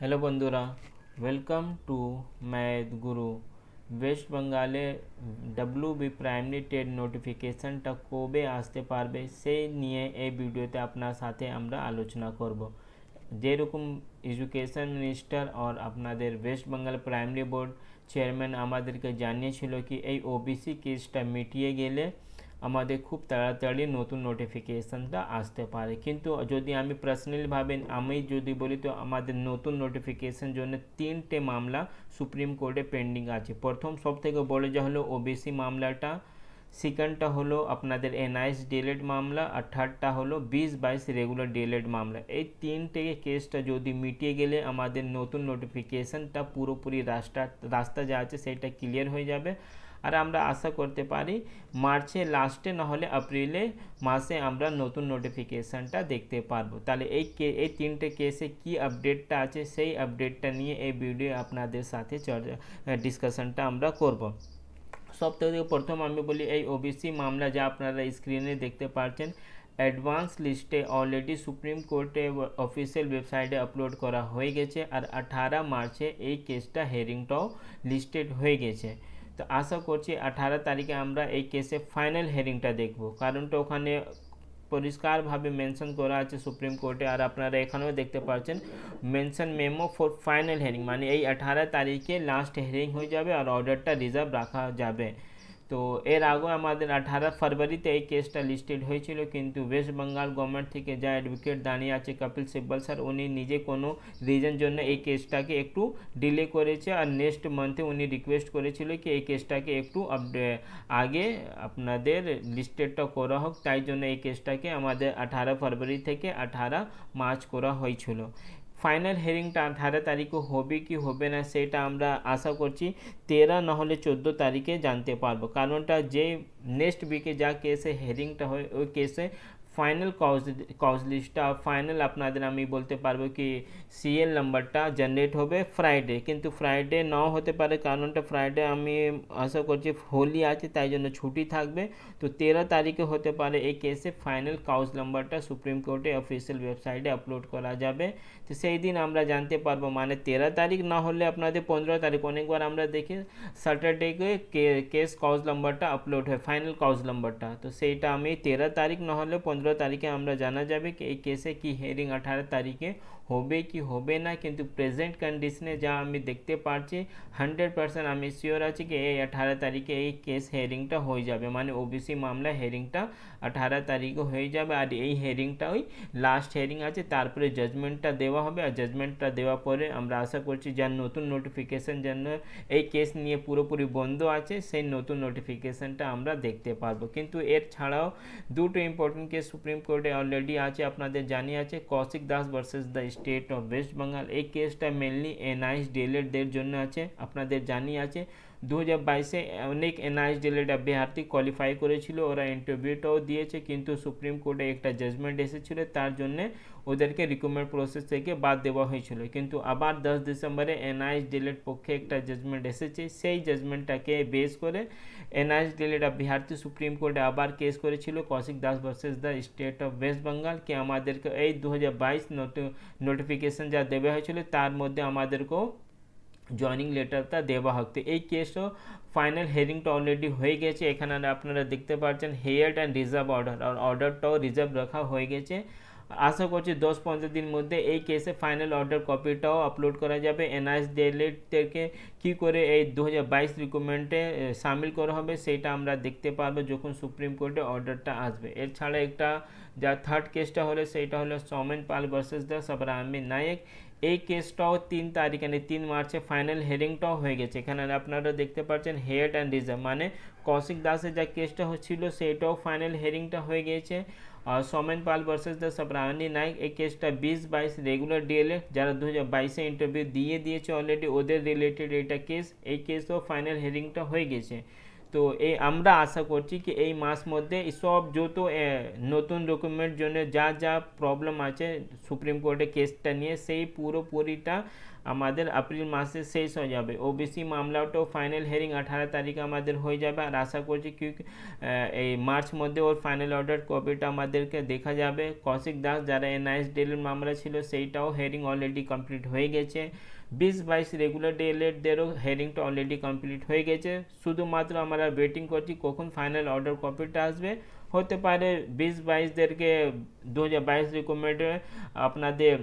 Hello বন্ধুরা welcome to math guru west বেঙ্গলে W B primary TET নোটিফিকেশনটা কবে আসতে পারবে সেই নিয়ে এই ভিডিওতে আপনার সাথে আমরা আলোচনা করব যেরকম এডুকেশন মিনিস্টার আর আপনাদের West Bengal primary board chairman আমাদেরকে জানিয়েছিল কি এই ওবিসি কেসটা মিটিয়ে গেলে আমাদের খুব তাড়াতাড়ি নতুন নোটিফিকেশানটা আসতে পারে। কিন্তু যদি আমি পার্সোনালিভাবে আমি যদি বলি তো আমাদের নতুন নোটিফিকেশান জন্য তিনটে মামলা সুপ্রিম কোর্টে পেন্ডিং আছে। প্রথম সব থেকে বড় যা হলো ওবিসি মামলাটা সেকেন্ডটা হলো আপনাদের এনআইএস ডিলেড মামলা, আর থার্ডটা হলো বিশ বাইশ রেগুলার ডিলেড মামলা। এই তিনটে কেসটা যদি মিটিয়ে গেলে আমাদের নতুন নোটিফিকেশানটা পুরোপুরি রাস্তা রাস্তা যা আছে সেটা ক্লিয়ার হয়ে যাবে। আর আমরা আশা করতে পারি মার্চে লাস্টে নাহলে এপ্রিলে মাসে আমরা নতুন নোটিফিকেশানটা দেখতে পারব। তাহলে এই কে, এই তিনটে কেসে কি আপডেটটা আছে সেই আপডেটটা নিয়ে এই ভিডিও আপনাদের সাথে চর্চা ডিসকাশনটা আমরা করব। সব থেকে প্রথম আমি বলি এই ওবিসি মামলা যা আপনারা স্ক্রিনে দেখতে পাচ্ছেন অ্যাডভান্স লিস্টে অলরেডি সুপ্রিম কোর্টে অফিসিয়াল ওয়েবসাইটে আপলোড করা হয়ে গেছে আর আঠারো মার্চে এই কেসটা হেয়ারিংটাও লিস্টেড হয়ে গেছে। তো আশা করছি আঠারো তারিখে আমরা এই কেসে ফাইনাল হেয়ারিংটা দেখব। কারণটা ওখানে পরিষ্কারভাবে মেনশন করা আছে সুপ্রিম কোর্টে। আর আপনারা এখানেও দেখতে পাচ্ছেন mention memo for final hearing মানে এই আঠারো তারিখে লাস্ট হেয়ারিং হয়ে যাবে আর অর্ডারটা রিজার্ভ রাখা যাবে। তো এর আগে আমাদের আঠারো ফরওয়ারিতে এই কেসটা লিস্টেড হয়েছিল, কিন্তু ওয়েস্ট বেঙ্গল গভর্নমেন্ট থেকে যা অ্যাডভোকেট দাঁড়িয়ে আছে কপিল সিব্বল স্যার, উনি নিজে কোনো রিজন জন্য এই কেসটাকে একটু ডিলে করেছে আর নেক্সট মান্থে উনি রিকোয়েস্ট করেছিল কি এই কেসটাকে একটু আগে আপনাদের লিস্টেডটা করা হোক, তাই জন্য এই কেসটাকে আমাদের আঠারো ফরওয়ারি থেকে আঠারো মার্চ করা হয়েছিল। ফাইনাল হেয়ারিংটা আঠারো তারিখে হবে কি হবে না সেটা আমরা আশা করছি। তেরো নাহলে চোদ্দ তারিখে জানতে পারব। কারণটা যে নেক্সট উইকে যা কেসে হেয়ারিংটা হয়, ওই কেসে ফাইনাল কাউজ কাউজ লিস্টটা ফাইনাল আপনাদের আমি বলতে পারব কি সিএল নাম্বারটা জেনারেট হবে ফ্রাইডে কিন্তু ফ্রাইডে নাও হতে পারে, কারণটা ফ্রাইডে আমি আশা করছি হোলি আছে, তাই জন্য ছুটি থাকবে। তো তেরো তারিখে হতে পারে এই কেসে ফাইনাল কাউজ নাম্বারটা সুপ্রিম কোর্টে অফিসিয়াল ওয়েবসাইটে আপলোড করা যাবে। তো সেই দিন আমরা জানতে পারব মানে তেরো তারিখ না হলে আপনাদের পনেরো তারিখ অনেকবার আমরা দেখি স্যাটারডেকে কেস কাউজ নাম্বারটা আপলোড হয় ফাইনাল কাউজ নাম্বারটা তো সেইটা আমি তেরো তারিখ না হলে পনেরো তারিখে আমরা জানা যাবে কি এই কেসে কি হিয়ারিং আঠারো তারিখে হবে কি হবে না, কিন্তু প্রেজেন্ট কন্ডিশনে যা আমি দেখতে পাচ্ছি হান্ড্রেড পার্সেন্ট আমি শিওর আছি কি এই আঠারো তারিখে এই কেস হিয়ারিংটা হয়ে যাবে। মানে ওবিসি মামলা হিয়ারিংটা আঠারো তারিখে হয়ে যাবে আর এই হিয়ারিংটা ওই লাস্ট হিয়ারিং আছে, তারপরে জাজমেন্টটা দেওয়া হবে। আর জাজমেন্টটা দেওয়ার পরে আমরা আশা করছি যার নতুন নোটিফিকেশান যেন এই কেস নিয়ে পুরোপুরি বন্ধ আছে, সেই নতুন নোটিফিকেশানটা আমরা দেখতে পারব। কিন্তু এর ছাড়াও দুটো ইম্পর্টেন্ট কেস সুপ্রিম কোর্টে অলরেডি আছে, আপনাদের জানিয়ে আছে, Koushik Das versus the state of West Bengal এই কেসটা মেনলি এনআইস ডিএলএডদের জন্য আছে, আপনাদের জানিয়ে আছে। দু হাজার বাইশে অনেক এনআইএস ডিএলএড অভ্যর্থী কোয়ালিফাই করেছিল। ওরা ইন্টারভিউটাও দিয়েছে, কিন্তু সুপ্রিম কোর্টে একটা জাজমেন্ট এসেছিল। তার জন্যে ওদেরকে রিক্রুটমেন্ট প্রসেস থেকে বাদ দেওয়া হয়েছিল। কিন্তু আবার দশ ডিসেম্বরে এনআইএস ডিএলএড পক্ষে একটা জাজমেন্ট এসেছে। সেই জাজমেন্টটাকে বেস করে এনআইএস ডিএলএড অভ্যর্থী সুপ্রিম কোর্টে আবার কেস করেছিল Koushik Das versus the state of West Bengal কি আমাদেরকে এই দু হাজার বাইশ নোটিফিকেশন যা দেওয়া হয়েছিল, তার মধ্যে আমাদেরকেও জয়নিং লেটারটা দেওয়া হোক। এই কেসও ফাইনাল হেয়ারিংটা অলরেডি হয়ে গেছে। এখানে আপনারা দেখতে পাচ্ছেন হেয়ার্ড অ্যান্ড রিজার্ভ অর্ডার আর অর্ডারটাও রিজার্ভ রাখা হয়ে গেছে। আশা করছি দশ পনেরো দিন মধ্যে এই কেসে ফাইনাল অর্ডার কপিটাও আপলোড করা যাবে। এনআইএস ডিএলএডকে কী করে এই দু হাজার বাইশ রিক্রুটমেন্টে সামিল করা হবে সেটা আমরা দেখতে পারব যখন সুপ্রিম কোর্টে অর্ডারটা আসবে। এছাড়া একটা যা থার্ড কেসটা হলো সেইটা হলো সৌমেন পাল ভার্সেস দ্য সাবরামি নায়ক এই কেসটাও তিন তারিখ মানে তিন মার্চে ফাইনাল হেয়ারিংটাও হয়ে গেছে। এখানে আপনারা দেখতে পাচ্ছেন হেড অ্যান্ড রিজার্ভ মানে কৌশিক দাসের যা কেসটা হচ্ছিল, সেটাও ফাইনাল হেয়ারিংটা হয়ে গিয়েছে আর সোমেন পাল ভার্সেস দ্য সাবরানি নাইক এই কেসটা বিশ বাইশ রেগুলার ডিএলএ যারা দু হাজার বাইশে ইন্টারভিউ দিয়ে দিয়েছে অলরেডি ওদের রিলেটেড এটা কেস এই কেসও ফাইনাল হেয়ারিংটা হয়ে গেছে। তো এই আমরা আশা করছি কি এই মাস মধ্যে সব যত নতুন ডকুমেন্ট জন্য যা যা প্রবলেম আছে সুপ্রিম কোর্টে কেসটা নিয়ে সেই পুরোপুরিটা আমাদের এপ্রিল মাসে শেষ হয়ে যাবে। ওবিসি মামলাটাও ফাইনাল হেয়ারিং আঠারো তারিখে আমাদের হয়ে যাবে আর আশা করছি কি এই মার্চ মধ্যে ওর ফাইনাল অর্ডার কপিটা আমাদেরকে দেখা যাবে। কৌশিক দাস, যারা এনআইএস ডিএলের মামলা ছিল, সেইটাও হেয়ারিং অলরেডি কমপ্লিট হয়ে গেছে। বিশ বাইশ রেগুলার ডে ডিএলএডদেরও হেয়ারিংটা অলরেডি কমপ্লিট হয়ে গেছে। শুধুমাত্র আমরা ওয়েটিং করছি কখন ফাইনাল অর্ডার কপিটা আসবে। হতে পারে বিশ বাইশদেরকে দু হাজার বাইশ রিকমেন্ডে আপনাদের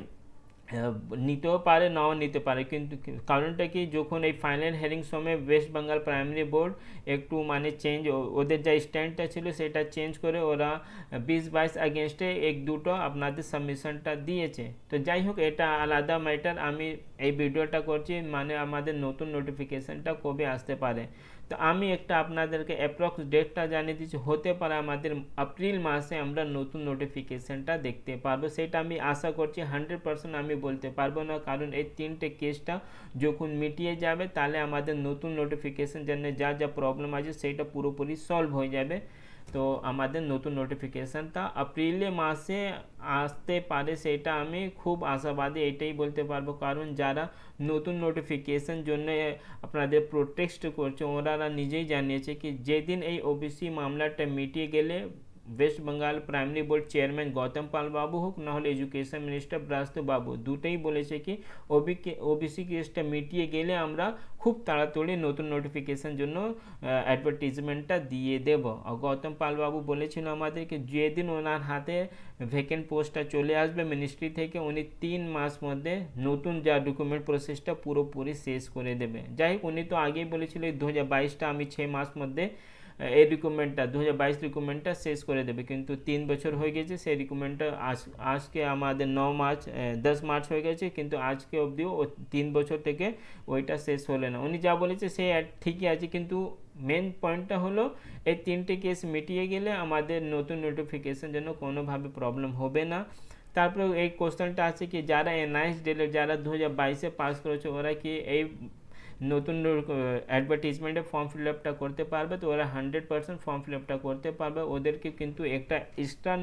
নিতেও পারে, নাও নিতে পারে। কিন্তু কারণটা কি? যখন এই ফাইনাল হেয়ারিং সময় ওয়েস্ট বেঙ্গল প্রাইমারি বোর্ড একটু মানে চেঞ্জ ওদের যা স্ট্যান্ডটা ছিল সেটা চেঞ্জ করে ওরা বিশ বাইশ আগেনস্টে এক দুটো আপনাদের সাবমিশনটা দিয়েছে। তো যাই হোক, এটা আলাদা ম্যাটার আমি এই ভিডিওটা করছি মানে আমাদের নতুন নোটিফিকেশানটা কবে আসতে পারে। তো আমি একটা আপনাদেরকে অ্যাপ্রক্স ডেটটা জানিয়ে দিচ্ছি। হতে পারে আমাদের এপ্রিল মাসে আমরা নতুন নোটিফিকেশানটা দেখতে পারব। সেটা আমি আশা করছি হান্ড্রেড আমি বলতে পারব না। কারণ এই তিনটে কেসটা যখন মিটিয়ে যাবে, তাহলে আমাদের নতুন নোটিফিকেশান জন্য যা যা প্রবলেম আছে, সেটা পুরোপুরি সলভ হয়ে যাবে। তো আমাদের নতুন নোটিফিকেশানটা এপ্রিলে মাসে আসতে পারে, সেটা আমি খুব আশাবাদী এটাই বলতে পারব। কারণ যারা নতুন নোটিফিকেশান জন্য আপনাদের প্রোটেক্সট করছে, ওনারা নিজেই জানিয়েছে কি, যেদিন এই ওবিসি মামলাটা মিটিয়ে গেলে West Bengal primary board chairman Goutam Pal babu হোক নাহলে এডুকেশন মিনিস্টার ব্রাস্ত বাবু দুটোই বলেছে কি ওবি ওবিসি কেসটা মিটিয়ে গেলে আমরা খুব তাড়াতাড়ি নতুন নোটিফিকেশন জন্য অ্যাডভার্টিজমেন্টটা দিয়ে দেব আর গৌতম পাল বাবু বলেছিল আমাদেরকে যেদিন ওনার হাতে ভ্যাকেন্ট পোস্টটা চলে আসবে মিনিস্ট্রি থেকে উনি তিন মাস মধ্যে নতুন যা ডকুমেন্ট প্রসেসটা পুরোপুরি শেষ করে দেবে যাই হোক উনি তো আগেই বলেছিল দু হাজার বাইশটা আমি ছ মাস মধ্যে এই রিক্রুটমেন্টটা দু হাজার বাইশ রিক্রুটমেন্টটা শেষ করে দেবে। কিন্তু তিন বছর হয়ে গেছে, সেই রিক্রুটমেন্টটা আজ, আজকে আমাদের ন মার্চ দশ মার্চ হয়ে গেছে, কিন্তু আজকে অবধিও তিন বছর থেকে ওইটা শেষ হলে না। উনি যা বলেছে সে ঠিকই আছে, কিন্তু মেন পয়েন্টটা হলো এই তিনটে কেস মিটিয়ে গেলে আমাদের নতুন নোটিফিকেশন জন্য কোনোভাবে প্রবলেম হবে না। তারপরে এই কোশ্চেনটা আছে কি, যারা এনআইএস ডেলে যারা দু হাজার বাইশে পাস করেছে, ওরা কি এই নতুন অ্যাডভার্টিজমেন্টে ফর্ম ফিল আপটা করতে পারবে, তো ওরা হান্ড্রেড পার্সেন্ট ফর্ম ফিল আপটা করতে পারবে। ওদেরকে কিন্তু একটা এক্সট্রা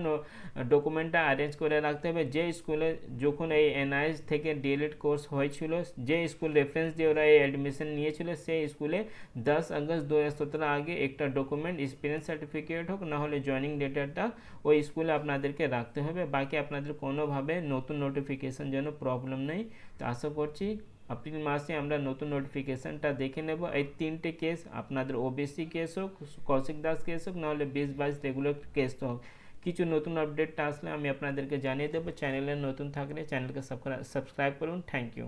ডকুমেন্টটা অ্যারেঞ্জ করে রাখতে হবে। যে স্কুলে যখন এই এনআইএস থেকে ডিএলএড কোর্স হয়েছিল, যে স্কুল রেফারেন্স দিয়ে ওরা এই অ্যাডমিশন নিয়েছিল, সেই স্কুলে দশ আগস্ট দু হাজার সতেরো আগে একটা ডকুমেন্ট এক্সপিরিয়েন্স সার্টিফিকেট হোক নাহলে জয়নিং লেটারটা ওই স্কুলে আপনাদেরকে রাখতে হবে। বাকি আপনাদের কোনোভাবে নতুন নোটিফিকেশান যেন প্রবলেম নেই। তো আশা করছি এপ্রিল মাসে আমরা নতুন নোটিফিকেশানটা দেখে নেব। এই তিনটে কেস আপনাদের ওবিসি কেস হোক, কৌশিক দাস কেস হোক, নাহলে বিশ বাইশ রেগুলার কেস হোক। কিছু নতুন আপডেটটা আসলে আমি আপনাদেরকে জানিয়ে দেবো। চ্যানেলে নতুন থাকলে চ্যানেলকে সাবস্ক্রাইব করুন। Thank you